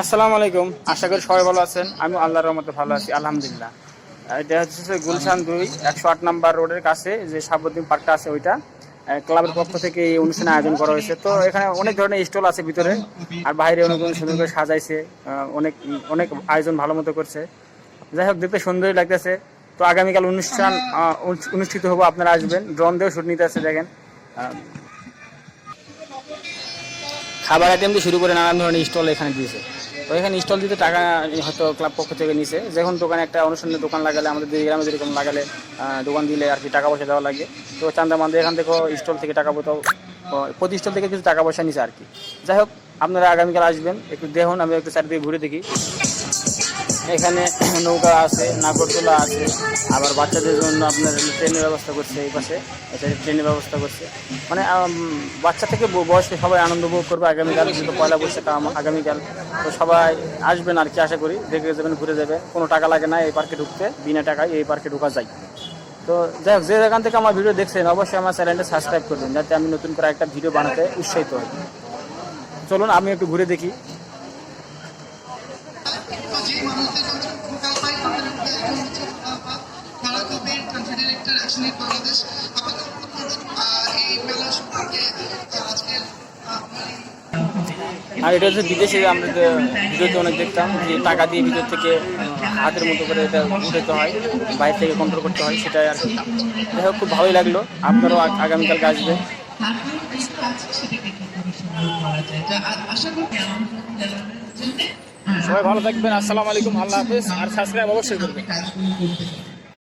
আসসালামু আলাইকুম। আশা করি সবাই ভালো আছেন। আমি আল্লাহর রহমতে ভালো আছি, আলহামদুলিল্লাহ। এটা হচ্ছে গুলশান দুই, একশো আট নাম্বার রোডের কাছে যে সাবুদ্দিন পার্কটা আছে ওইটা ক্লাবের পক্ষ থেকে এই অনুষ্ঠানে আয়োজন করা হয়েছে। তো এখানে অনেক ধরনের স্টল আছে ভিতরে, আর বাইরে অনেক সুন্দর করে সাজাইছে অনেক অনেক আয়োজন ভালো মতো করছে। যাই হোক, দেখতে সুন্দরই লাগতেছে। তো আগামীকাল অনুষ্ঠান অনুষ্ঠিত হব, আপনারা আসবেন। ড্রোন দিয়েও শুট নিতে আছে, দেখেন। খাবার আইটেম দিয়ে শুরু করে নানান ধরনের স্টল এখানে দিয়েছে। তো এখানে স্টল দিতে টাকা হয়তো ক্লাব পক্ষ থেকে নিছে। যখন দোকানে একটা অনুষ্ঠানের দোকান লাগালে, আমাদের দুই গ্রামে যেরকম লাগালে দোকান দিলে আর কি টাকা পয়সা দেওয়া লাগে। তো চান্দা মান্দা এখান থেকে স্টল থেকে টাকা পয়সা প্রতি স্টল থেকে কিছু টাকা পয়সা নিছে আর কি। যাই হোক, আপনারা আগামীকাল আসবেন, একটু দেখুন, আমি একটু চারিদিকে ঘুরে দেখি। এখানে নৌকা আছে, নাগরদোলা আছে, আবার বাচ্চাদের জন্য আপনার ট্রেনের ব্যবস্থা করছে এই পাশে এখানে ট্রেনের ব্যবস্থা করছে। মানে বাচ্চা থেকে বয়স্ক সবাই আনন্দ উপভোগ করবে, আগামীকাল যেহেতু পয়লা বৈশাখ আগামীকাল। তো সবাই আসবেন আর কি, আশা করি, দেখে যাবেন, ঘুরে যাবেন কোনো টাকা লাগে না এই পার্কে ঢুকতে, বিনা টাকায় এই পার্কে ঢোকা যায়। তো যাই হোক, যে যেখান থেকে আমার ভিডিও দেখছেন, অবশ্যই আমার চ্যানেলটা সাবস্ক্রাইব করবেন যাতে আমি নতুন করে একটা ভিডিও বানাতে উৎসাহিত হই। চলুন, আমি একটু ঘুরে দেখি। যে মানুষদের কাছে ভোকাল পাই তাদের মধ্যে একজন হচ্ছে ভোকাল পা তারা কবির কান্ট্রি ডিরেক্টর অ্যাকশনিক বাংলাদেশ। আমাকে অনুরোধ করবেন আহ, এই মেলা সম্পর্কে আজকের আর এটা হচ্ছে বিদেশে আমরা যে ভিডিওতে অনেক দেখতাম যে টাকা দিয়ে ভিতর থেকে হাতের মতো করে এটা উঠাতে হয় বাইরে থেকে কন্ট্রোল করতে হয় সেটাই আর কি। যাই হোক খুব ভালোই লাগল। আপনারাও আগ- আগামীকালকে আসবেন তারপর কিছু আছে সেটাকে কীভাবে সমাধান করা যায়? যা আ- আশা করি আমন্ত্রণ জন্য সবাই ভালো থাকবেন। আসসালামু আলাইকুম। আল্লাহ হাফেজ। আর সাবস্ক্রাইব অবশ্যই করবেন।